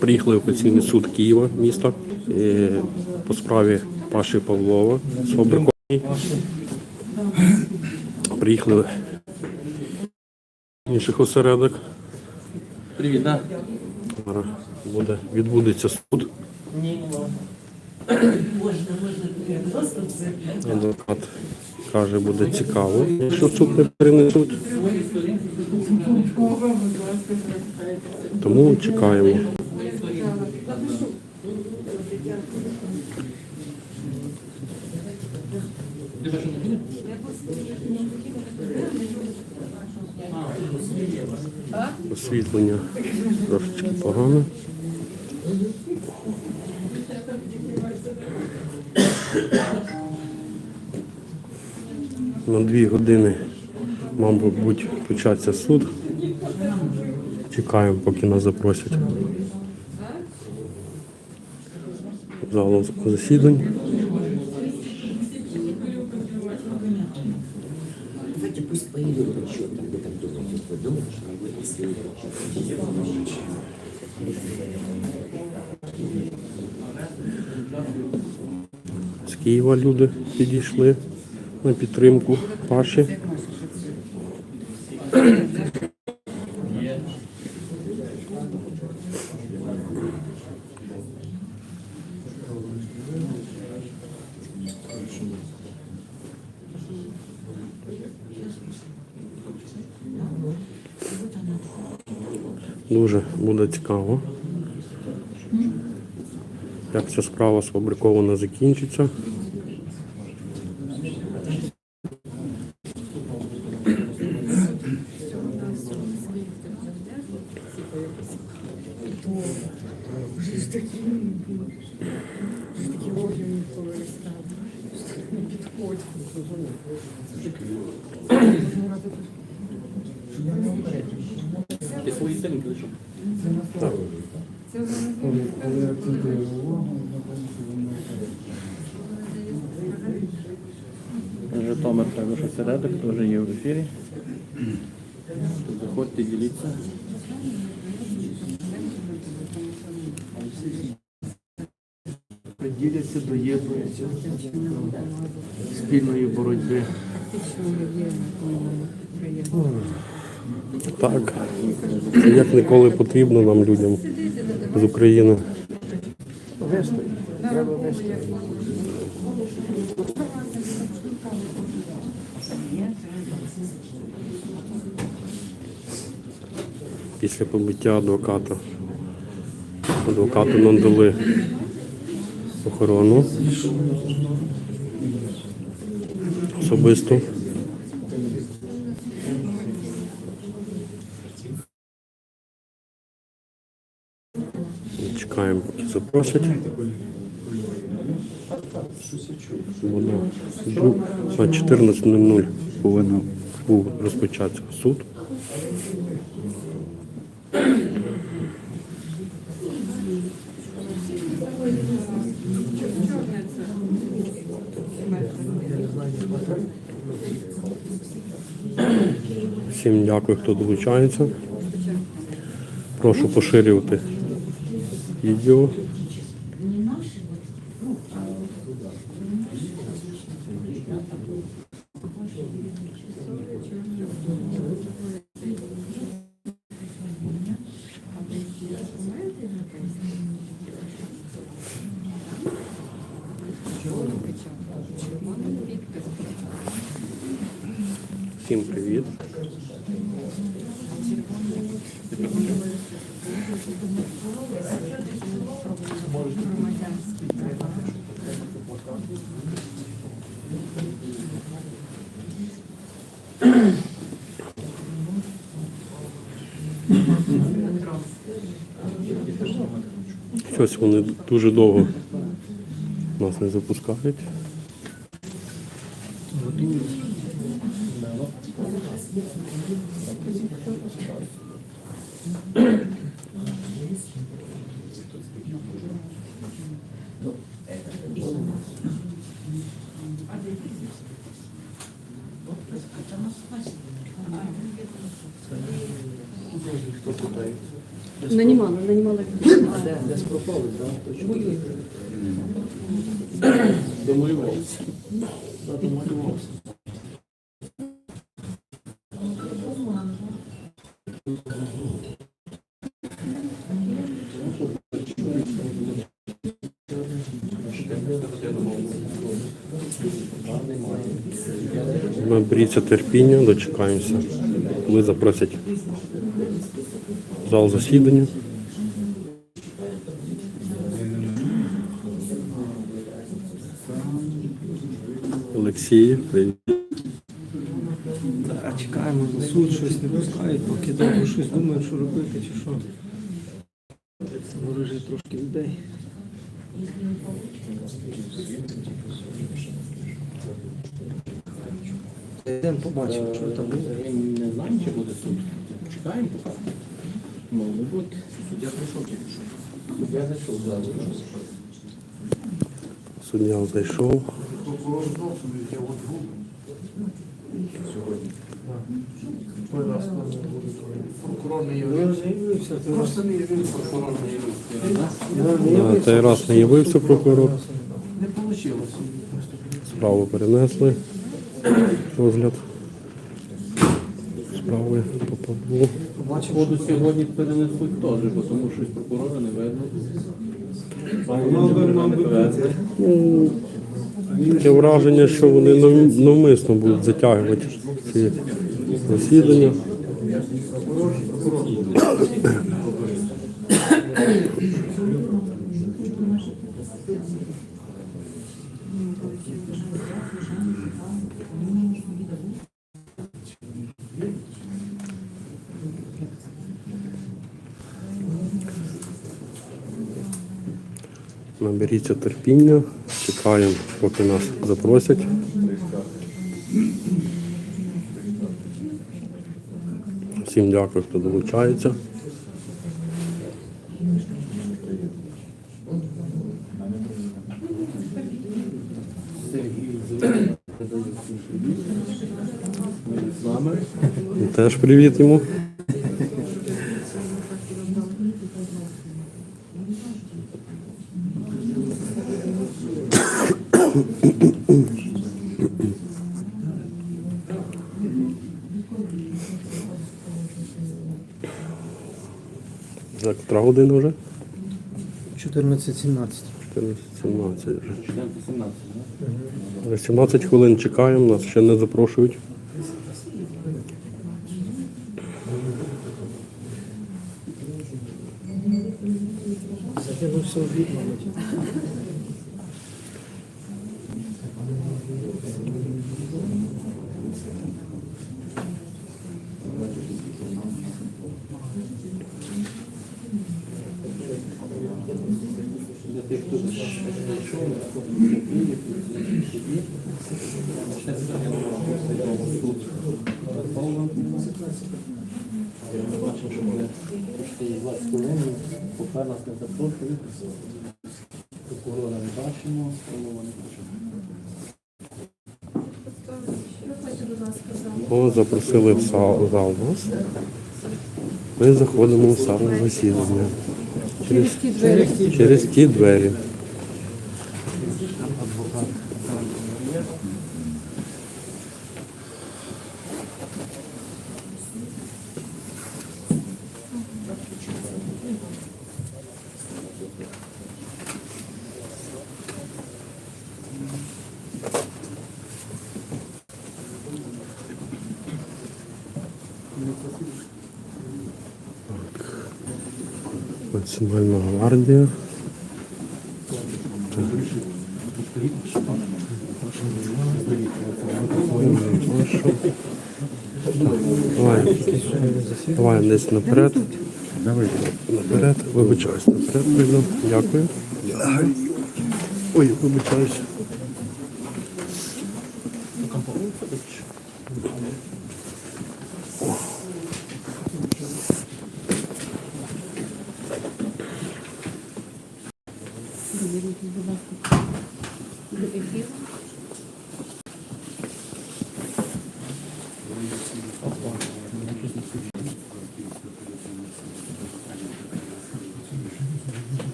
Приїхали в офіційний суд Києва, міста, е, по справі Паші Павлова з Фабрикової. Приїхали в інших осередок. Привіт, да? Буде, відбудеться суд. Адвокат каже, буде цікаво, якщо суд не перенесуть. Тому чекаємо. Освітлення трошечки погане. На дві години, мабуть, початься суд. Чекаємо, поки нас запросять. В залу засідань. Давайте пусть поедут еще там, вы там думаете, вы думаете, что мы будем следовать. З Києва люди підійшли на підтримку Паші. Дуже буде цікаво, як ця справа сфабрикована закінчиться. Вже ж такі вже такі органи повиростали. Вже так не підходять. Ти свої сценки лише. Житомир також осередок, теж є в ефірі. Заходьте, діліться. Діляться, доєднуються спільної боротьби. Так, як ніколи потрібно нам людям з України. Після побиття адвоката. Адвокату нам дали охорону. Особисто. Чекаємо, поки запросять. Воно на 14.00 повинен був розпочатися суд. Всім дякую, хто долучається. Прошу поширювати відео. Всім привіт. Щось вони дуже довго нас не запускають. Нанимала, нанимала людей. А, де, де спропали, так? Точно. Домалювався. Домалювався. Наберіться терпіння, дочекаємося, коли запросять зал засідання. Олексій, привіт. А чекаємо на суд, щось не пускають, поки довго щось думають, що робити чи що. Ворожить трошки людей. Йдемо побачимо, що там буде. Не знає, чи буде суд. Чекаємо поки. Мов бути. Суддя прийшов тільки що. Суддя зайшов залу. Суддя зайшов. Просто не На цей раз не явився прокурор. Не вийшло. Справу перенесли. Розгляд справи по Воду сьогодні перенесуть теж, бо тому щось прокурора не видно. Мав би- мав би бути. Таке враження, що вони навмисно будуть затягувати ці засідання. Наберіться терпіння, чекаємо, поки нас запросять. Всім дякую, хто долучається. Теж привіт йому. За котра година вже? 14-17. 14-17 вже. 17, так? Вже 17 хвилин чекаємо, нас ще не запрошують. Закинувся в бік, мабуть. Для тих, хто зайшов, ще зайняв суд Павла. Ми бачимо, що трошки 20 хвилин, поки нас не запрошують. Прокурора не бачимо, почали. О, запросили в зал, нас. Ми заходимо в зал засідання. Через, Ті двері. через ті двері. Національна гвардія. Давай, давай десь наперед. Давай наперед. Вибачаюсь, наперед прийду. Дякую. Ой, вибачаюсь.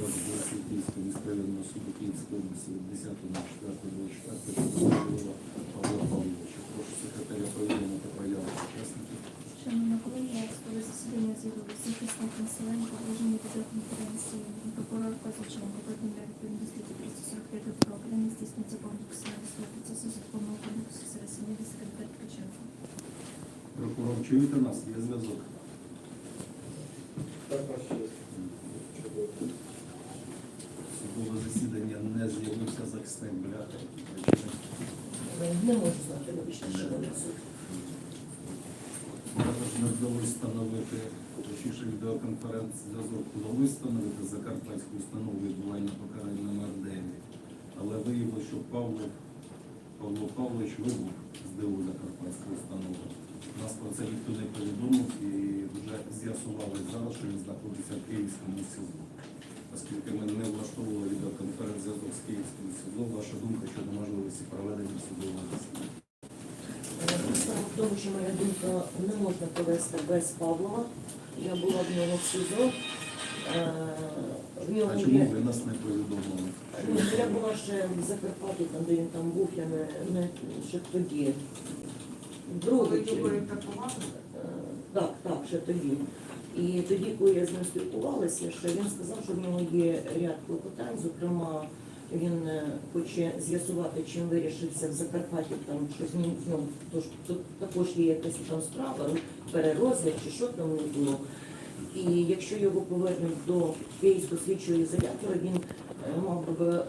розгляд Борської Київської міської районного суду Київської області від 10.04.24 Павла Павловича. Прошу секретаря проведення та прояву учасників. Шановна колегія, судове засідання з'явилося захисник населення, положення бюджетної комісії, прокурор Козаченко, Владимир відповідно статті 345 про України здійснюється повний космічний процесу законного кодексу Сарасиніди секретар Ткаченко. Прокурор, чуєте нас? Є зв'язок. Так, вас. З'явився захисник бляха. Не можу знати, вибачте, що вони суд. Також вдалося встановити, точніше відеоконференц-зв'язок вдалося встановити Закарпатську установу відбування покарання номер 9. Але виявилося, що Павло, Павло Павлович вибув з ДУ Закарпатської установи. Нас про це ніхто не повідомив і вже з'ясували зараз, що він знаходиться в Київському СІЗО. Оскільки ми не влаштовували відеоконференц-зв'язок з Київським СІЗО, ваша думка щодо можливості проведення судового засідання? Справа в тому, що моя думка не можна провести без Павлова. Я була в нього в СІЗО. Е, В нього А чому є... ви нас не повідомили? Ні, Я була ще в Закарпатті, там, де він там був, я не, не ще тоді. Другий чи- Е, Так, так, ще тоді. І тоді, коли я з ним спілкувалася, що він сказав, що в нього є ряд клопотань. Зокрема, він е, хоче з'ясувати, чим вирішився в Закарпатті, там щось ні- ну, тож також є якась там справа, ну, перерозгляд чи що там не було. І якщо його повернуть до Київського слідчого ізолятора, він е, мав би е,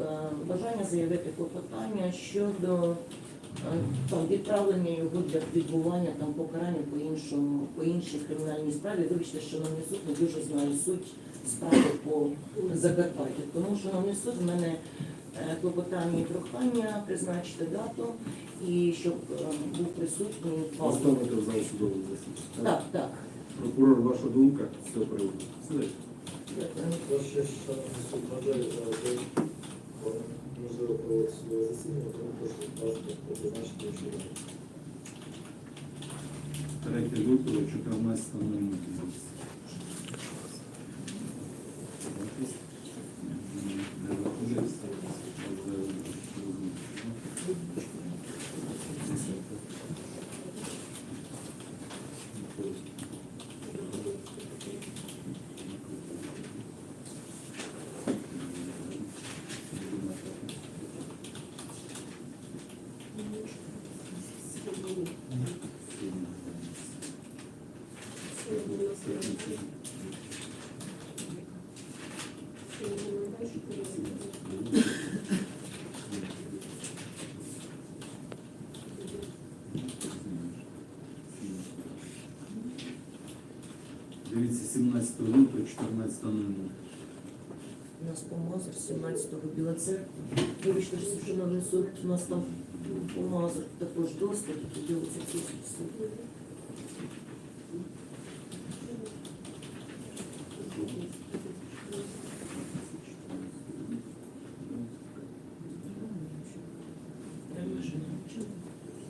бажання заявити клопотання щодо там відправлення його для відбування там покарання по іншому, по іншій кримінальній справі. Вибачте, шановний суд, не дуже знаю суть справи по Закарпаттю. Тому шановний суд в мене е, клопотання і прохання призначити дату і щоб е, був присутній в зал судового засідання. Так, так. Прокурор, ваша думка з цього приводу? Дякую. Можливо, проводити судове засідання, тому прошу вас призначити день. 3 лютого 14.00. Дивіться, 17 лютого 14.00. У нас помазар 17-го Біла церква. Вибачте, що шановний суд, у нас там помазар також який ділиться Київський суд.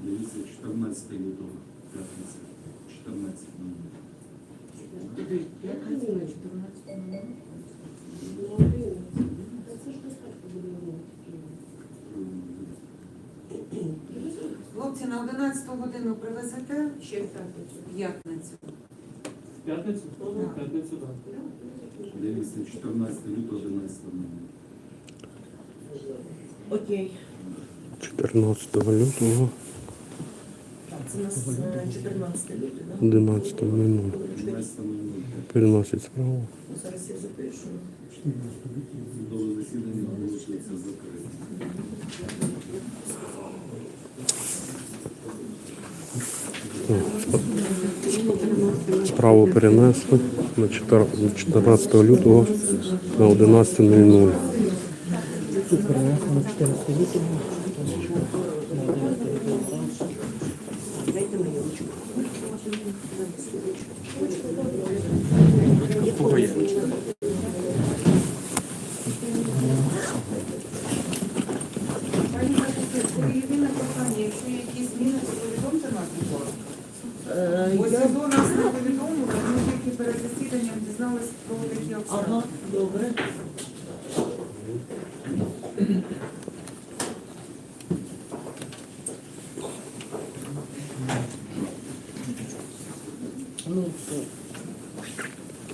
Дивіться, 14 лютого, п'ятниця, 14 Хлопці, на 11 годину привезете? Ще в п'ятницю. П'ятницю? Так. П'ятницю, так. Дивіться, 14 лютого, 11 Окей. 14 лютого, у нас е, 14 лютого, так? 11 минут. 11 Переносять справу. Зараз я запишу. Судове засідання оголошується закритим. Справу перенесли на 4 14 лютого на 11.00. Дайте мені ручку. Пані Катя, єдине прохання, якщо є якісь зміни, то повідомте нас, будь ласка. Е, Бо я- СІЗО нас не повідомили, ми тільки перед засіданням дізналися про такі обставини. Ага, добре.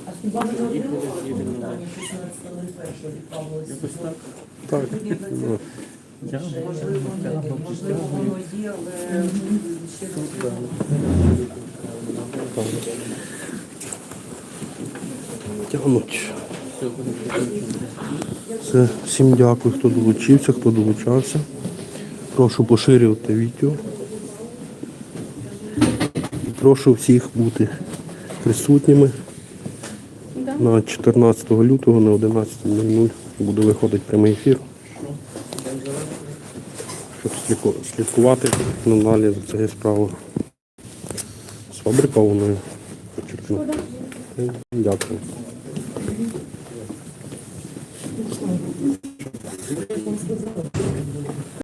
А хіба ви не отримали питання 16.01 від Павла Сідова? Так. Ну, Можливо, ні. можливо, воно є, але ще не Тягнуть. Все, всім дякую, хто долучився, хто долучався. Прошу поширювати відео. І прошу всіх бути присутніми. На 14 лютого на 11.00 буде виходити прямий ефір. Щоб слідку- слідкувати надалі за цією справою. Сфабрикованою. фабрикованою Дякую.